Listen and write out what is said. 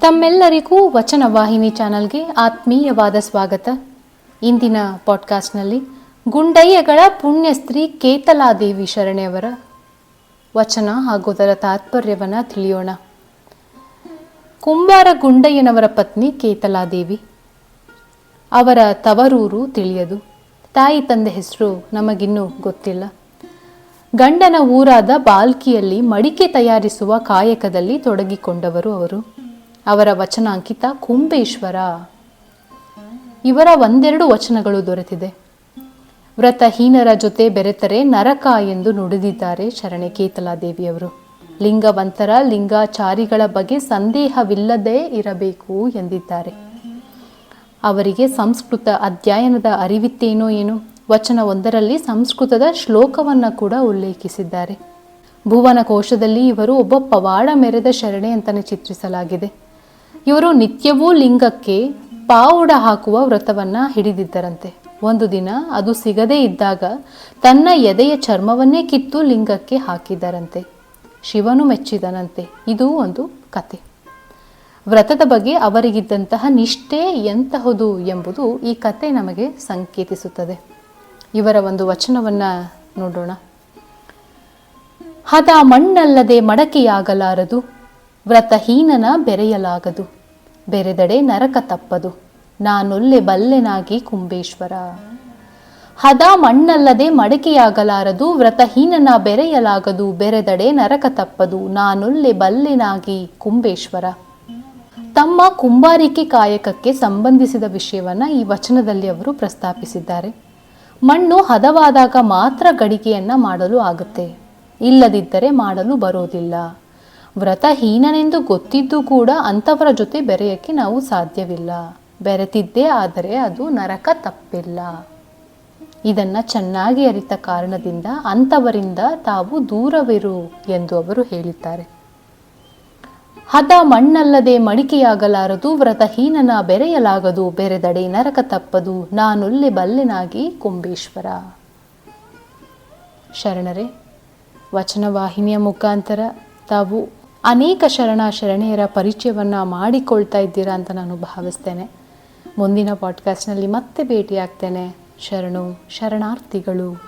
ತಮ್ಮೆಲ್ಲರಿಗೂ ವಚನ ವಾಹಿನಿ ಚಾನಲ್ಗೆ ಆತ್ಮೀಯವಾದ ಸ್ವಾಗತ. ಇಂದಿನ ಪಾಡ್ಕಾಸ್ಟ್ನಲ್ಲಿ ಗುಂಡಯ್ಯಗಳ ಪುಣ್ಯಸ್ತ್ರೀ ಕೇತಲಾದೇವಿ ಶರಣೆಯವರ ವಚನ ಹಾಗೂ ಅದರ ತಾತ್ಪರ್ಯವನ್ನು ತಿಳಿಯೋಣ. ಕುಂಬಾರ ಗುಂಡಯ್ಯನವರ ಪತ್ನಿ ಕೇತಲಾದೇವಿ. ಅವರ ತವರೂರು ತಿಳಿಯದು. ತಾಯಿ ತಂದೆ ಹೆಸರು ನಮಗಿನ್ನೂ ಗೊತ್ತಿಲ್ಲ. ಗಂಡನ ಊರಾದ ಬಾಲ್ಕಿಯಲ್ಲಿ ಮಡಿಕೆ ತಯಾರಿಸುವ ಕಾಯಕದಲ್ಲಿ ತೊಡಗಿಕೊಂಡವರು ಅವರು. ಅವರ ವಚನ ಅಂಕಿತ ಕುಂಬೇಶ್ವರ ಇವರ ಒಂದೆರಡು ವಚನಗಳು ದೊರೆತಿದೆ. ವ್ರತಹೀನರ ಜೊತೆ ಬೆರೆತರೆ ನರಕ ಎಂದು ನುಡಿದಿದ್ದಾರೆ ಶರಣೆ ಕೇತಲಾದೇವಿಯವರು ಲಿಂಗವಂತರ ಲಿಂಗಾಚಾರಿಗಳ ಬಗ್ಗೆ ಸಂದೇಹವಿಲ್ಲದೇ ಇರಬೇಕು ಎಂದಿದ್ದಾರೆ. ಅವರಿಗೆ ಸಂಸ್ಕೃತ ಅಧ್ಯಯನದ ಅರಿವಿತ್ತೇನೋ ಏನು? ವಚನ ಒಂದರಲ್ಲಿ ಸಂಸ್ಕೃತದ ಶ್ಲೋಕವನ್ನು ಕೂಡ ಉಲ್ಲೇಖಿಸಿದ್ದಾರೆ. ಭುವನ ಕೋಶದಲ್ಲಿ ಇವರು ಒಬ್ಬ ಪವಾಡ ಮೆರೆದ ಶರಣೆ ಅಂತಲೇ ಚಿತ್ರಿಸಲಾಗಿದೆ. ಇವರು ನಿತ್ಯವೂ ಲಿಂಗಕ್ಕೆ ಪಾವುಡ ಹಾಕುವ ವ್ರತವನ್ನ ಹಿಡಿದಿದ್ದರಂತೆ. ಒಂದು ದಿನ ಅದು ಸಿಗದೇ ಇದ್ದಾಗ ತನ್ನ ಎದೆಯ ಚರ್ಮವನ್ನೇ ಕಿತ್ತು ಲಿಂಗಕ್ಕೆ ಹಾಕಿದ್ದರಂತೆ. ಶಿವನು ಮೆಚ್ಚಿದನಂತೆ. ಇದು ಒಂದು ಕತೆ. ವ್ರತದ ಬಗ್ಗೆ ಅವರಿಗಿದ್ದಂತಹ ನಿಷ್ಠೆ ಎಂತಹುದು ಎಂಬುದು ಈ ಕತೆ ನಮಗೆ ಸಂಕೇತಿಸುತ್ತದೆ. ಇವರ ಒಂದು ವಚನವನ್ನ ನೋಡೋಣ. ಹದ ಮಣ್ಣಲ್ಲದೆ ಮಡಕೆಯಾಗಲಾರದು, ವ್ರತಹೀನನ ಬೆರೆಯಲಾಗದು. ಬೆರೆದಡೆ ನರಕ ತಪ್ಪದು. ನಾನೊಲ್ಲೆ ಬಲ್ಲೆನಾಗಿ ಕುಂಬೇಶ್ವರ ಹದ ಮಣ್ಣಲ್ಲದೆ ಮಡಕೆಯಾಗಲಾರದು, ವ್ರತಹೀನನ ಬೆರೆಯಲಾಗದು, ಬೆರೆದಡೆ ನರಕ ತಪ್ಪದು. ನಾನೊಲ್ಲೆ ಬಲ್ಲೆನಾಗಿ ಕುಂಬೇಶ್ವರ ತಮ್ಮ ಕುಂಬಾರಿಕೆ ಕಾಯಕಕ್ಕೆ ಸಂಬಂಧಿಸಿದ ವಿಷಯವನ್ನು ಈ ವಚನದಲ್ಲಿ ಅವರು ಪ್ರಸ್ತಾಪಿಸಿದ್ದಾರೆ. ಮಣ್ಣು ಹದವಾದಾಗ ಮಾತ್ರ ಗಡಿಗೆಯನ್ನು ಮಾಡಲು ಆಗುತ್ತೆ. ಇಲ್ಲದಿದ್ದರೆ ಮಾಡಲು ಬರೋದಿಲ್ಲ. ವ್ರತಹೀನನೆಂದು ಗೊತ್ತಿದ್ದು ಕೂಡ ಅಂಥವರ ಜೊತೆ ಬೆರೆಯಕ್ಕೆ ನಾವು ಸಾಧ್ಯವಿಲ್ಲ. ಬೆರೆತಿದ್ದೇ ಆದರೆ ಅದು ನರಕ ತಪ್ಪಿಲ್ಲ. ಇದನ್ನ ಚೆನ್ನಾಗಿ ಅರಿತ ಕಾರಣದಿಂದ ಅಂಥವರಿಂದ ತಾವು ದೂರವಿರು ಎಂದು ಅವರು ಹೇಳಿದ್ದಾರೆ. ಹದ ಮಣ್ಣಲ್ಲದೆ ಮಡಿಕೆಯಾಗಲಾರದು, ವ್ರತಹೀನನ ಬೆರೆಯಲಾಗದು, ಬೆರೆದಡೆ ನರಕ ತಪ್ಪದು, ನಾನೊಲ್ಲೆ ಬಲ್ಲೆನಾಗಿ ಕುಂಬೇಶ್ವರ ಶರಣರೇ, ವಚನವಾಹಿನಿಯ ಮುಖಾಂತರ ತಾವು ಅನೇಕ ಶರಣ ಶರಣೆಯರ ಪರಿಚಯವನ್ನು ಮಾಡಿಕೊಳ್ತಾ ಇದ್ದೀರಾ ಅಂತ ನಾನು ಭಾವಿಸ್ತೇನೆ. ಮುಂದಿನ ಪಾಡ್ಕಾಸ್ಟ್ನಲ್ಲಿ ಮತ್ತೆ ಭೇಟಿಯಾಗ್ತೇನೆ. ಶರಣು, ಶರಣಾರ್ಥಿಗಳು.